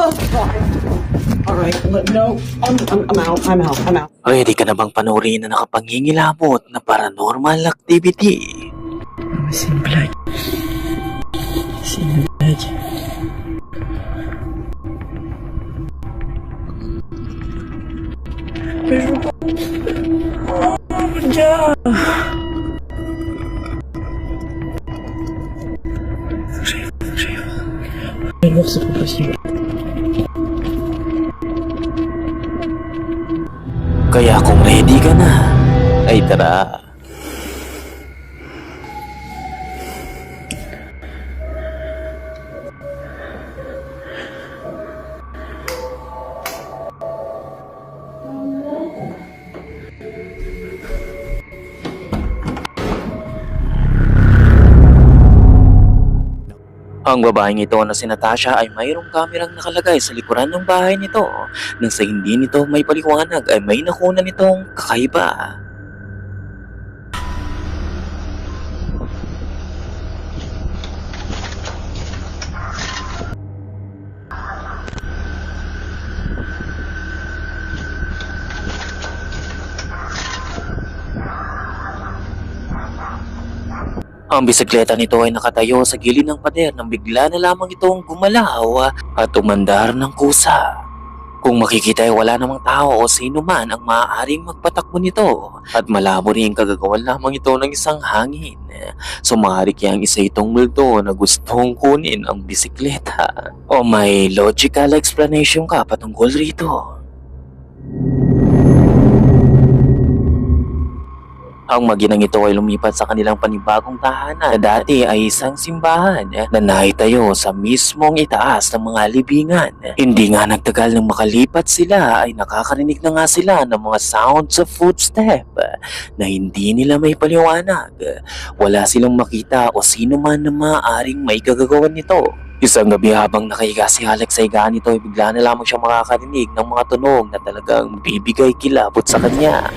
Oh, all right. No, I'm, I'm, I'm out. I'm out. I'm out. Ready ka na bang panurin na nakapangingilabot na paranormal activity? Сын, блядь. Сын, блядь. Да. Жив, жив. Вернулся, попросил. Kaya kung ready ka na, ay tara. Ang babaeng ito na si Natasha ay mayroong kamerang nakalagay sa likuran ng bahay nito nang sa hindi nito may paliwanag ay may nakuna nitong kakaiba. Ang bisikleta nito ay nakatayo sa gilid ng pader nang bigla na lamang itong gumalaw at umandar ng kusa. Kung makikita ay wala namang tao o sino man ang maaaring magpatakbo nito at malabo rin kagagawan lamang ito ng isang hangin. Sumari kaya ang isa itong multo na gustong kunin ang bisikleta. O may logical explanation ka patungkol rito. Ang maginang ito ay lumipat sa kanilang panibagong tahanan na dati ay isang simbahan na naitayo sa mismong itaas ng mga libingan. Hindi nga nagtagal nang makalipat sila ay nakakarinig na nga sila ng mga sounds of footstep na hindi nila may paliwanag. Wala silang makita o sino man na maaaring may kagagawan nito. Isang gabi habang nakahiga si Alex sa higaan nito ay bigla na lamang siyang makakarinig ng mga tunog na talagang bibigay kilabot sa kanya.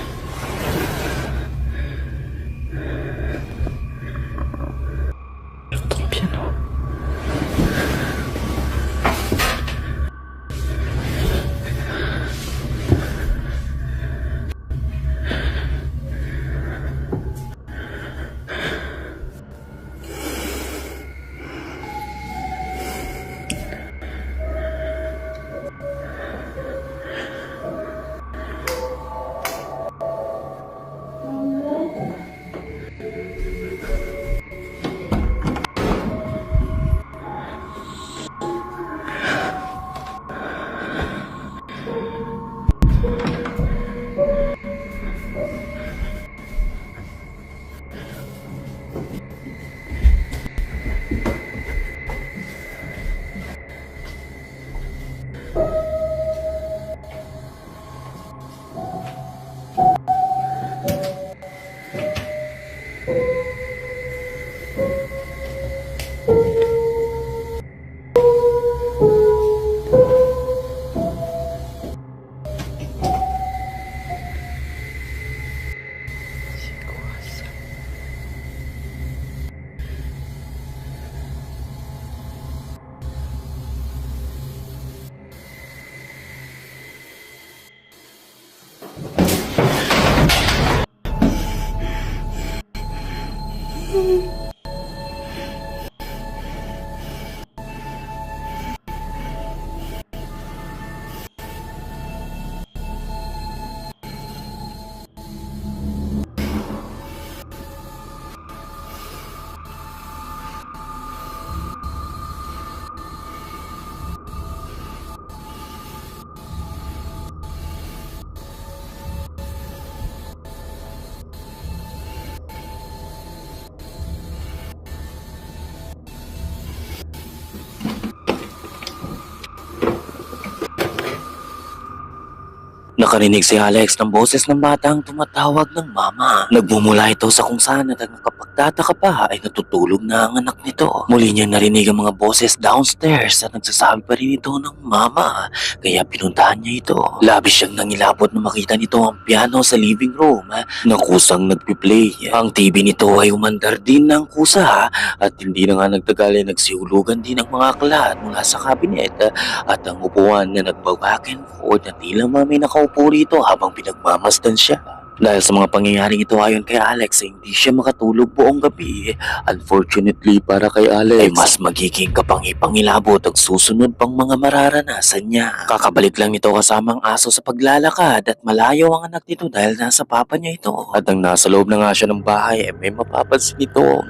Nakarinig si Alex ng boses ng batang tumatawag ng mama. Nagmumula ito sa kung saan at nakapagtataka pa ay natutulog na ang anak nito. Muli niyang narinig ang mga boses downstairs at nagsasabi pa rin ito ng mama. Kaya pinuntahan niya ito. Labis siyang nangilabot na makita nito ang piano sa living room ah, na kusang nagpiplay. Ang TV nito ay umandar din ng kusa at hindi na nga nagtagal ay nagsihulugan din ang mga kalat mula sa kabinet ah, at ang upuan na nagbaback and forth na tila may nakaupo rito habang pinagmamasdan siya. Dahil sa mga pangyayaring ito ayon kay Alex ay hindi siya makatulog buong gabi. Unfortunately para kay Alex ay mas magiging kapangi-pangilabot ang susunod pang mga mararanasan niya. Kakabalik lang nito kasama ang aso sa paglalakad at malayo ang anak nito dahil nasa papa niya ito. At ang nasa loob na nga siya ng bahay ay may mapapansin ito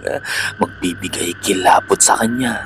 magbibigay kilabot sa kanya.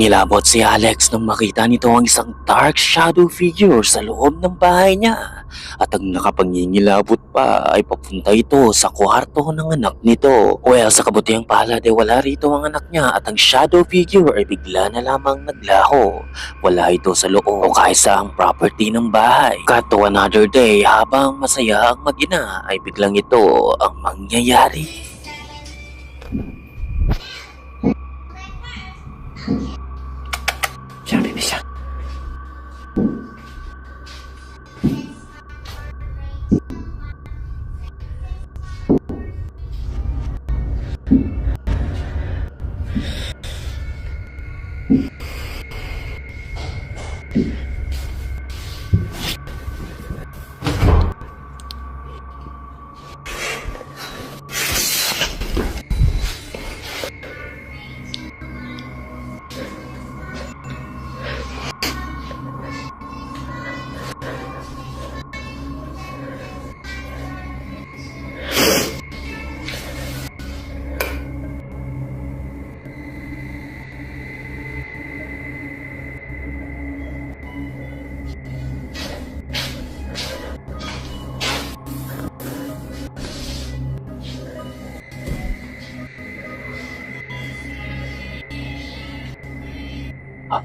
Nangilabot si Alex nang makita nito ang isang dark shadow figure sa loob ng bahay niya. At ang nakapangingilabot pa ay papunta ito sa kwarto ng anak nito. Well, sa kabutihang palad ay wala rito ang anak niya at ang shadow figure ay bigla na lamang naglaho. Wala ito sa loob o kahit sa ang property ng bahay. Cut to another day habang masaya ang magina ay biglang ito ang mangyayari. Viens,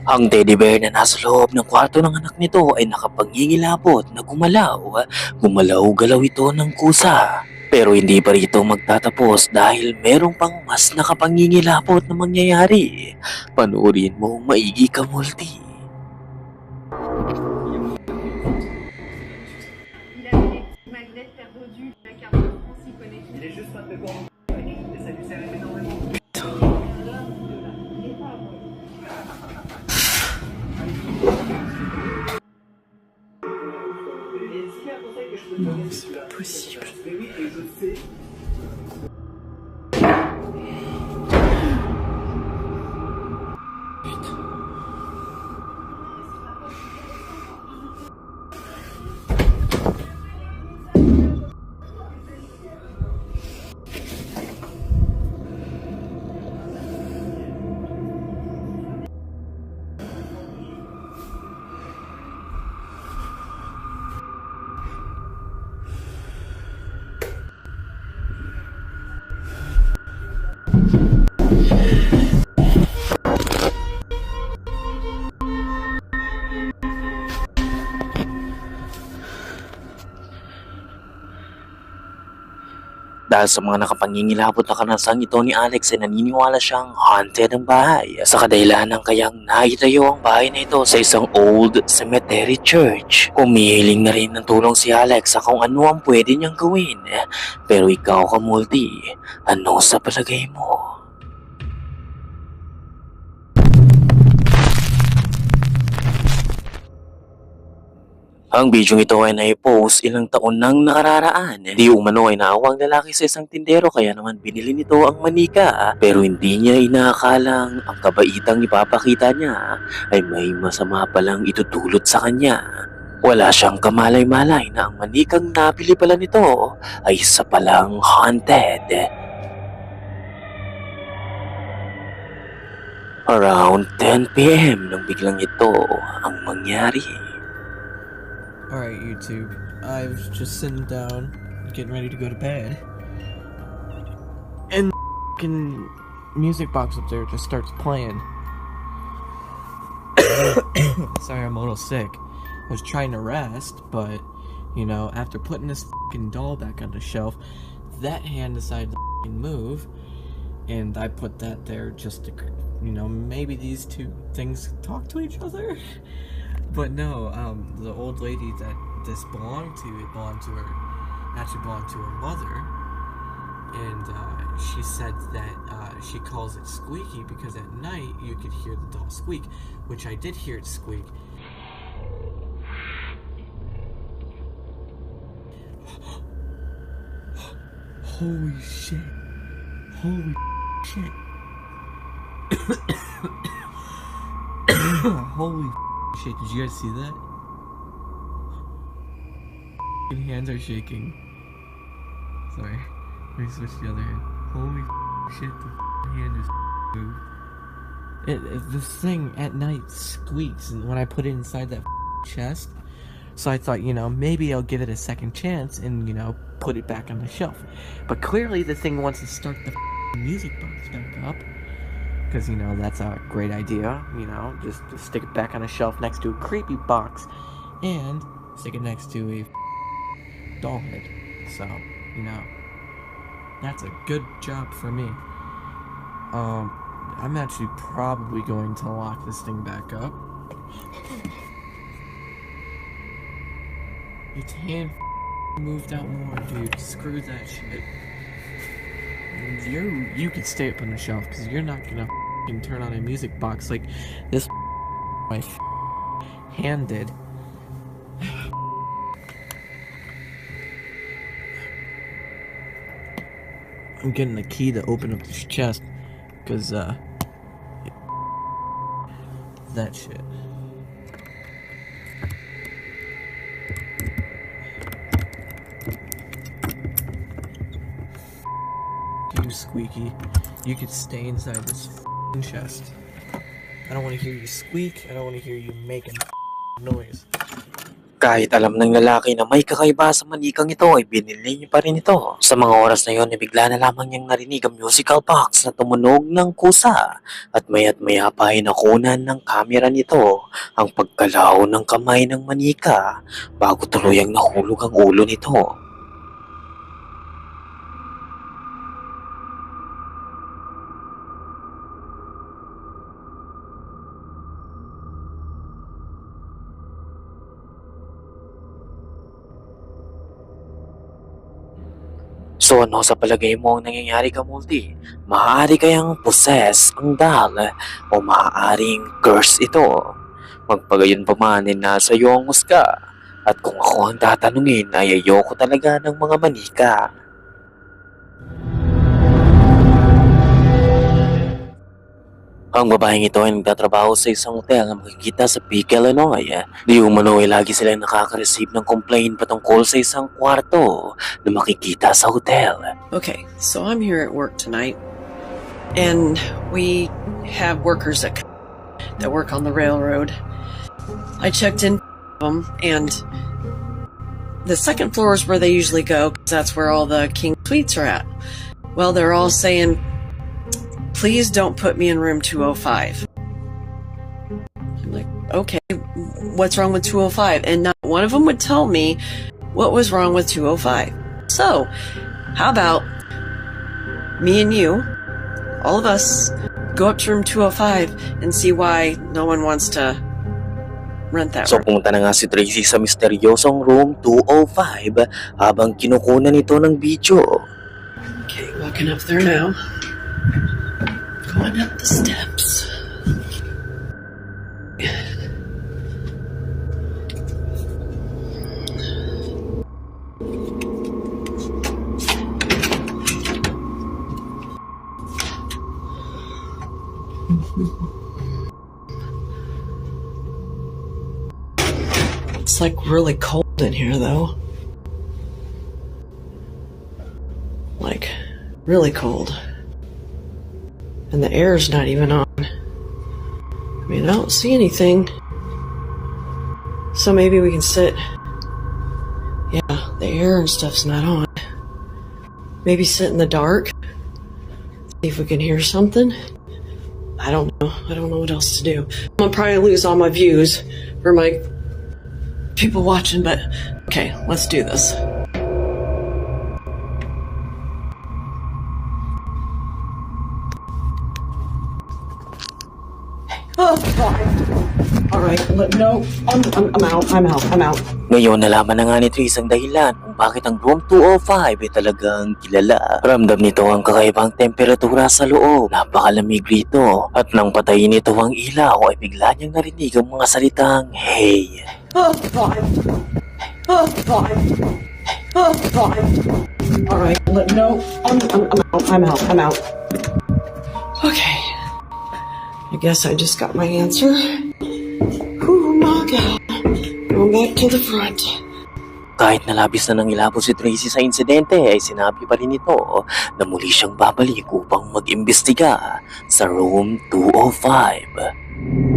Ang teddy bear na nasa loob ng kwarto ng anak nito ay nakapangingilabot na gumalaw. Gumalaw-galaw ito ng kusa. Pero hindi pa rito magtatapos dahil merong pang mas nakapangingilabot na mangyayari. Panoorin mo maigi ka multi. Dahil sa mga nakapangingilabot na karanasan ito ni Alex ay naniniwala siyang haunted ang bahay. Sa kadahilanan kayang naitayo ang bahay na ito sa isang old cemetery church. Humihiling na rin ng tulong si Alex sa kung ano ang pwede niyang gawin. Pero ikaw kamulti, ano sa palagay mo? Ang bidyong ito ay naipost ilang taon nang nakararaan. Di umano ay naawang lalaki sa isang tindero kaya naman binili nito ang manika. Pero hindi niya inaakalang ang kabaitang ipapakita niya ay may masama palang itutulot sa kanya. Wala siyang kamalay-malay na ang manikang nabili pala nito ay isa palang haunted. Around 10pm nang biglang ito ang mangyari. Alright, YouTube. I was just sitting down, getting ready to go to bed. And the music box up there just starts playing. Sorry, I'm a little sick. I was trying to rest, but, you know, after putting this fucking doll back on the shelf, that hand decided to move. And I put that there just to, you know, maybe these two things talk to each other. But no, um, the old lady that this belonged to, it belonged to her, actually belonged to her mother. And uh, she said that uh, she calls it squeaky because at night you could hear the doll squeak, which I did hear it squeak. Holy shit. Holy shit. Holy did you guys see that? Hands are shaking. Sorry. Let me switch the other hand. Holy shit, the hand just moved. It, it, this thing at night squeaks and when I put it inside that chest. So I thought, you know, maybe I'll give it a second chance and, you know, put it back on the shelf. But clearly the thing wants to start the music box back up. Because, you know, that's a great idea, you know, just, just stick it back on a shelf next to a creepy box and stick it next to a doll head. So, you know, that's a good job for me. Um, I'm actually probably going to lock this thing back up. Its hand moved out more, dude. Screw that shit. You you can stay up on the shelf because you're not gonna f***ing turn on a music box like this my hand did. I'm getting the key to open up this chest because uh that shit. You squeaky. You could stay inside this chest. I don't want to hear you squeak. I don't want to hear you making noise. Kahit alam ng lalaki na may kakaiba sa manikang ito ay binili niya pa rin ito. Sa mga oras na yon ay bigla na lamang niyang narinig ang musical box na tumunog ng kusa at maya't maya pa ay nakunan ng kamera nito ang pagkalaw ng kamay ng manika bago tuluyang nahulog ang ulo nito. So ano sa palagay mo ang nangyayari ka multi? Maaari kayang possess ang doll o maaaring curse ito. Magpagayon pa man ay nasa iyo ang husga. At kung ako ang tatanungin ay ayoko talaga ng mga manika. Ang babaeng ito ay nagtatrabaho sa isang hotel na makikita sa Peak, Illinois. Di umano ay lagi silang nakaka-receive ng complaint patungkol sa isang kwarto na makikita sa hotel. Okay, so I'm here at work tonight, and we have workers that that work on the railroad. I checked in them, and the second floor is where they usually go. 'cause that's where all the king suites are at. Well, they're all saying, "Please don't put me in room 205." I'm like, "Okay, what's wrong with 205?" And not one of them would tell me what was wrong with 205. So, how about me and you, all of us, go up to room 205 and see why no one wants to rent that So room. pumunta na nga si Tracy sa misteryosong room 205 habang kinukunan nito ng video. Okay, walking up there now. Up the steps. It's like really cold in here though. Like, really cold. And the air's not even on. I mean, I don't see anything. So maybe we can sit. Yeah, the air and stuff's not on. Maybe sit in the dark. See if we can hear something. I don't know. I don't know what else to do. I'm gonna probably lose all my views for my people watching, but okay, let's do this. Oh, God. All right, let- no, I'm, I'm, I'm out. I'm out. I'm out. Ngayon nalaman na nga ni ang dahilan kung bakit ang room 205 ay talagang kilala. Ramdam nito ang kakaibang temperatura sa loob. Napakalamig rito. At nang patayin nito ang ilaw ay bigla niyang narinig ang mga salitang Hey! Oh. Oh. Oh, God. All right, let- no, I'm, I'm, I'm out. I'm out. I'm out. Okay. I guess I just got my answer. Oh my God. Going back to the front. Kahit nalabis na nang ilabo si Tracy sa insidente ay sinabi pa rin ito na muli siyang babalik upang mag-imbestiga sa room 205.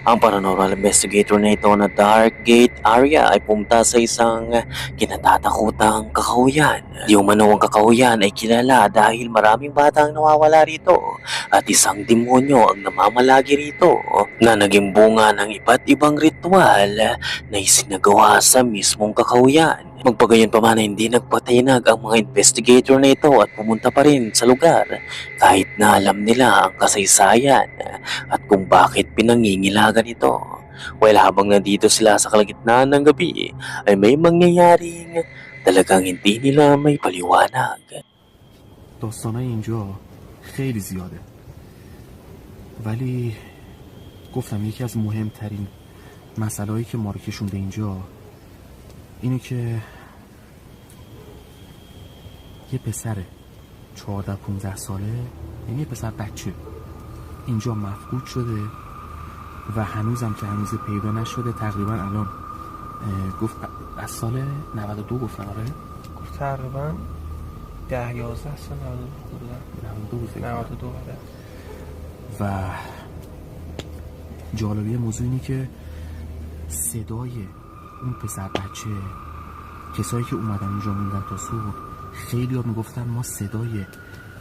Ang paranormal investigator na ito na Dark Gate area ay pumunta sa isang kinatatakutang kakahuyan. Di umano ang kakahuyan ay kilala dahil maraming batang nawawala rito at isang demonyo ang namamalagi rito na naging bunga ng iba't ibang ritual na isinagawa sa mismong kakahuyan. Magpagayon pa man ay hindi nagpatinag ang mga investigator na ito at pumunta pa rin sa lugar kahit na alam nila ang kasaysayan at kung bakit pinangingilagan ito. Well, habang nandito sila sa kalagitnaan ng gabi ay may mangyayaring talagang hindi nila may paliwanag. داستانای اینجا خیلی زیاده ولی گفتم یکی از مهمترین مسئله که ما رو کشونده اینجا اینه که یه پسر 14 15 ساله یعنی یه پسر بچه. اینجا مفقود شده و هنوزم که هنوز پیدا نشده تقریبا الان گفت از سال 92 گفتن آره؟ گفت تقریبا ده یازده سال 92 بودن 92 بود. فکر کنم. 92 بودن و جالبی موضوع اینه که صدای اون پسر بچه کسایی که اومدن اینجا موندن تا صبح خیلی ها می‌گفتن ما صدای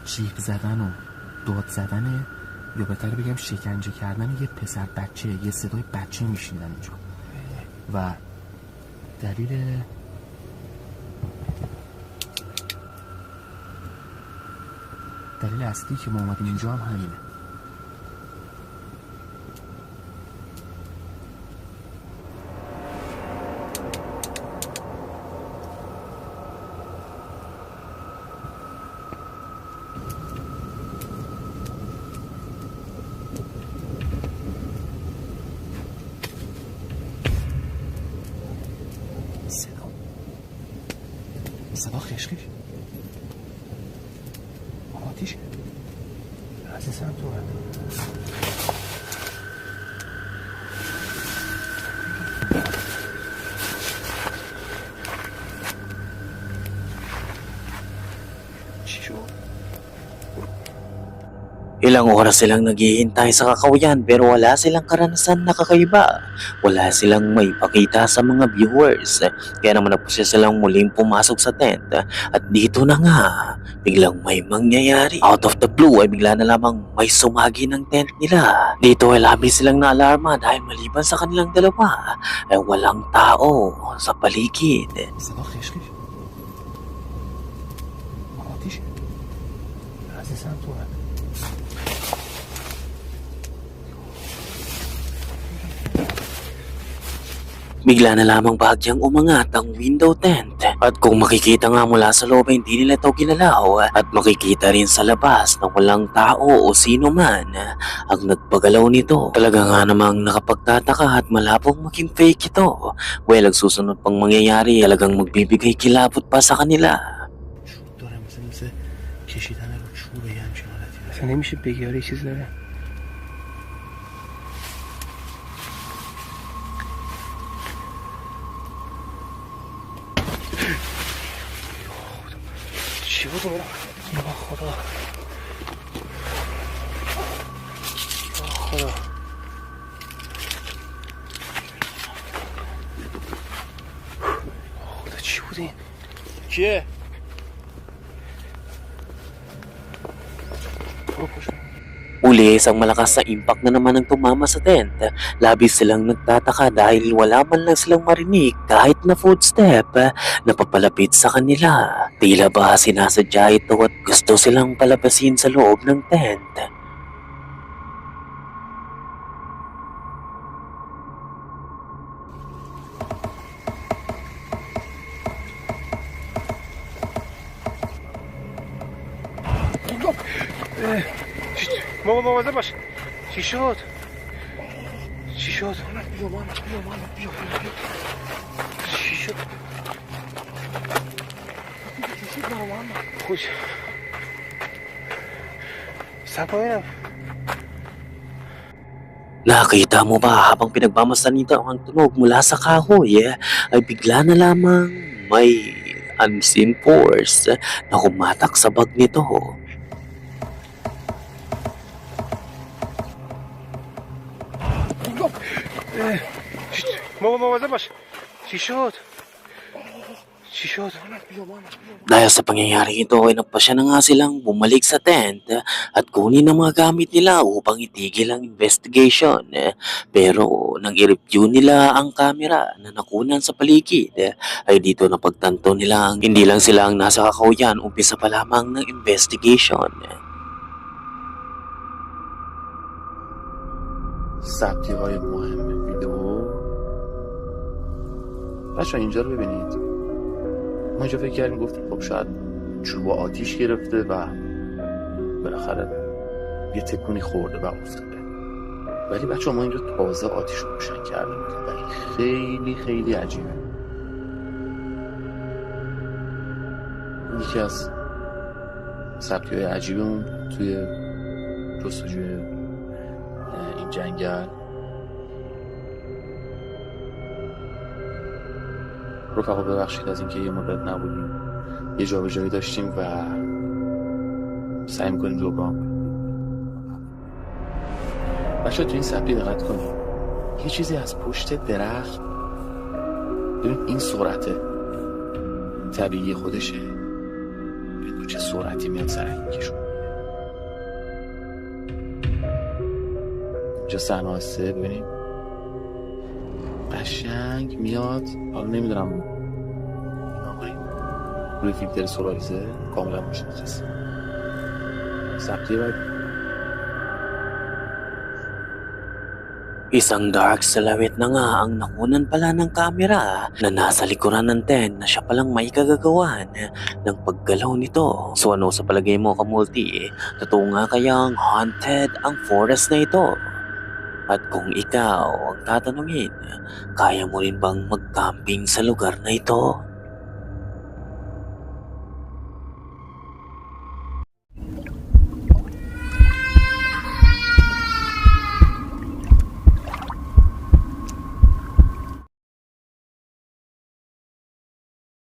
جیغ زدن و داد زدن یا بهتر بگم شکنجه کردن یه پسر بچه یه صدای بچه میشنیدن اینجا. و دلیل دلیل اصلی که ما اومدیم اینجا هم همینه. Tisch. Das ist ein Tor. Ilang oras silang naghihintay sa kakawayan pero wala silang karanasan na kakaiba wala silang may pakita sa mga viewers. Kaya naman na po silang muling pumasok sa tent at dito na nga biglang may mangyayari. Out of the blue ay bigla na lamang may sumagi ng tent nila. Dito ay labis silang naalarma dahil maliban sa kanilang dalawa ay walang tao sa paligid. Sa Ah, c'est ça. Bigla na lamang bahagyang umangat ang window tent. At kung makikita nga mula sa loob ay hindi nila ito ginalaw at makikita rin sa labas na walang tao o sino man ang nagpagalaw nito. Talaga nga namang nakapagtataka at malabong maging fake ito. Well, ang susunod pang mangyayari talagang magbibigay kilabot pa sa kanila. چوب داره مثل مثل کشیدن رو چوبه یه همچین حالتی داره اصلا نمیشه بگی آره یه چیز داره 仕事もなるほどなるほど我的秋天，姐，我不是。Uli, isang malakas na impact na naman ang tumama sa tent. Labis silang nagtataka dahil wala man lang silang marinig kahit na footstep na papalapit sa kanila. Tila ba sinasadya ito at gusto silang palabasin sa loob ng tent. Мама, мама, забаш. Сишот. Сишот. Она пьет, мама, пьет, мама, пьет. Сишот marijuana. Escucha. Sapo yan. Nakita mo ba habang pinagmamasanita ang tunog mula sa kahoy eh, ay bigla na lamang may unseen force na kumatak sa bag nito. Мама, мама, забаш, еще вот. چی شد Dahil sa pangyayaring ito ay nagpasya na nga silang bumalik sa tent at kunin ang mga gamit nila upang itigil ang investigation. Pero nang i-review nila ang camera na nakunan sa paligid ay dito napagtanto nila ang hindi lang sila ang nasa kakauyan umpisa pa lamang ng investigation. ثبتی های مهم ویدیو بچه اینجا رو ببینید ما اینجا فکر کردیم گفتیم خب شاید چوب و آتیش گرفته و بالاخره یه تکونی خورده و افتاده. ولی بچه ما اینجا تازه آتیش رو روشن کرده بودیم خیلی خیلی عجیبه. یکی از ثبتی های عجیبمون توی جستجوی این جنگل رفقا ببخشید از اینکه یه مدت نبودیم. یه جا به جایی داشتیم و سعی می‌کنیم جبران کنیم. بچه تو این سبتی دقت کنیم یه چیزی از پشت درخت. ببین این سرعته. طبیعی خودشه. ببین چه سرعتی میاد سر این کشون. اینجا صحنه ببینیم قشنگ میاد. حالا نمی‌دونم Bluetooth solarisé con la mosquita. Se activa. Isang dark silhouette na nga ang nangunan pala ng kamera na nasa likuran ng tent na siya palang may kagagawan ng paggalaw nito. So ano sa palagay mo kamulti, totoo nga kayang haunted ang forest na ito? At kung ikaw ang tatanungin, kaya mo rin bang mag sa lugar na ito?